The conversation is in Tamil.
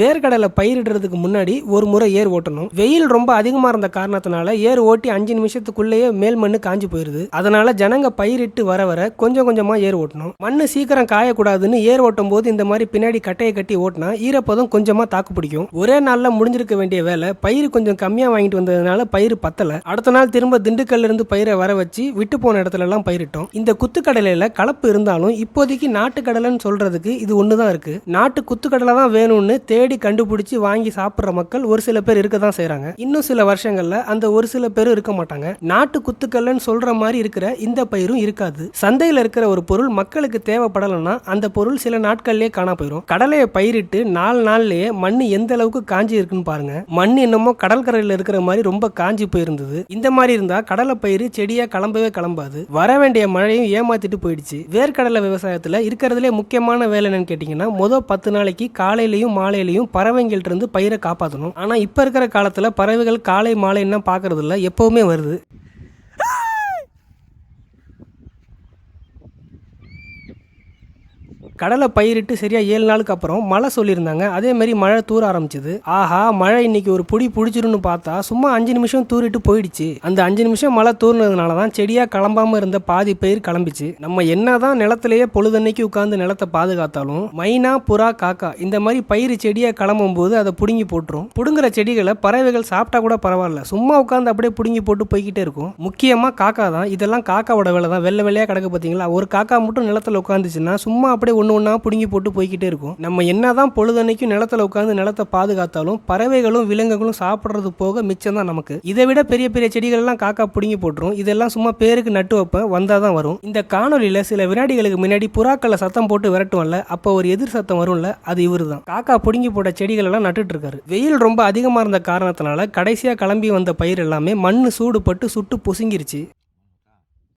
வேர்க்கடலை பயிரிடுறதுக்கு முன்னாடி ஒரு முறை ஏர் ஓட்டணும். வெயில் ரொம்ப அதிகமா இருந்த காரணத்தினால ஏர் ஓட்டி அஞ்சு நிமிஷத்துக்குள்ளேயே மேல் மண்ணு காஞ்சி போயிருது. அதனால ஜனங்க பயிரிட்டு வர வர கொஞ்சம் கொஞ்சமா ஏர் ஓட்டணும். மண்ணு சீக்கிரம் காயக்கூடாதுன்னு ஏர் ஓட்டும் போது இந்த மாதிரி பின்னாடி கட்டையை கட்டி ஓட்டினா ஈரப்பதம் கொஞ்சமா தாக்கு பிடிக்கும். ஒரே நாள்ல முடிஞ்சிருக்க வேண்டிய வேலை பயிர் கொஞ்சம் கம்மியா வாங்கிட்டு வந்ததுனால பயிர் பத்தல. அடுத்த நாள் திரும்ப திண்டுக்கல்ல இருந்து பயிரை வர வச்சு விட்டு போன இடத்துல எல்லாம் பயிரிட்டோம். இந்த குத்துக்கடலையில கலப்பு இருந்தாலும் இப்போதைக்கு நாட்டுக்கடலைன்னு சொல்றதுக்கு இது ஒன்று தான் இருக்கு. நாட்டு குத்துக்கடலை தான் வேணும்னு தேடி கண்டுபிடிச்சு வாங்கி சாப்பிட்ற மக்கள் ஒரு சில பேர் இருக்க தான் செய்கிறாங்க இன்னும் சில வருஷங்கள்ல அந்த ஒரு சில பேர் இருக்க மாட்டாங்க. நாட்டு குத்துக்கல்லன்னு சொல்ற மாதிரி இருக்கிற இந்த பயிரும் இருக்காது. சந்தையில் இருக்கிற ஒரு பொருள் மக்களுக்கு தேவைப்படலைன்னா அந்த பொருள் சில நாட்கள்லயே காணா போயிடும் கடலையை பயிரிட்டு நாலு நாள்லயே மண் எந்த அளவுக்கு காஞ்சி இருக்குன்னு பாருங்க. மண் என்னமோ கடற்கரையில் இருக்கிற மாதிரி ரொம்ப காஞ்சி போயிருந்தது. இந்த மாதிரி இருந்தா கடலை பயிர் செடியா கிளம்பவே கிளம்பாது. வர வேண்டிய மழையும் ஏமாத்திட்டு போயிடுச்சு. வேர்க்கடலை விவசாயத்துல இருக்கிறதுலே முக்கியமான வேலை என்னன்னு கேட்டிங்கன்னா மொதல் பத்து நாளைக்கு காலையிலையும் மாலையிலையும் பறவைங்கள்ட்ட இருந்து பயிரை காப்பாற்றணும் ஆனால் இப்போ இருக்கிற காலத்தில் பறவைகள் காலை மாலைன்னா பார்க்கறது பார்க்கறதில்ல எப்போவுமே வருது. கடலை பயிரிட்டு சரியா ஏழு நாளுக்கு அப்புறம் மழை சொல்லியிருந்தாங்க. அதே மாதிரி மழை தூர ஆரம்பிச்சது. ஆஹா மழை இன்னைக்கு ஒரு புடி பிடிச்சிருன்னு பார்த்தா சும்மா அஞ்சு நிமிஷம் தூரிட்டு போயிடுச்சு. அந்த அஞ்சு நிமிஷம் மழை தூர்னதுனால தான் செடியா கிளம்பாம இருந்த பாதி பயிர் கிளம்பிச்சு. நம்ம என்னதான் நிலத்திலேயே பொழுதன்னைக்கு உட்காந்து நிலத்தை பாதுகாத்தாலும் மைனா புறா காக்கா இந்த மாதிரி பயிர் செடியா கிளம்பும் போது அதை புடுங்கி போட்டுரும். புடுங்குற செடிகளை பறவைகள் சாப்பிட்டா கூட பரவாயில்ல. சும்மா உட்காந்து அப்படியே புடுங்கி போட்டு போய்கிட்டே இருக்கும். முக்கியமா காக்கா தான். இதெல்லாம் காக்காவோட வேலை தான். வெள்ளை வெள்ளையா கிடக்கு பார்த்தீங்களா? ஒரு காக்கா மட்டும் நிலத்துல உட்காந்துச்சுன்னா சும்மா அப்படியே ஒன்று ஒன்றா பிடுங்கி போட்டு போய்கிட்டே இருக்கும். நம்ம என்னதான் பொழுதன்னைக்கும் நிலத்துல உட்காந்து நிலத்தை பாதுகாத்தாலும் பறவைகளும் விலங்குகளும் சாப்பிட்றது போக மிச்சம் தான் நமக்கு. இதை விட பெரிய பெரிய செடிகள்லாம் காக்கா பிடுங்கி போட்டுரும். இதெல்லாம் சும்மா பேருக்கு நட்டு வைப்பேன் வந்தால் தான் வரும். இந்த காணொலியில் சில வினாடிகளுக்கு முன்னாடி புறாக்களை சத்தம் போட்டு விரட்டுவோம்ல அப்போ ஒரு எதிர் சத்தம் வரும்ல அது இவர் தான் காக்கா பிடுங்கி போட்ட செடிகள் எல்லாம் நட்டுட்டு இருக்காரு வெயில் ரொம்ப அதிகமாக இருந்த காரணத்தினால கடைசியாக கிளம்பி வந்த பயிர் எல்லாமே மண் சூடுபட்டு சுட்டு பொசுங்கிருச்சு.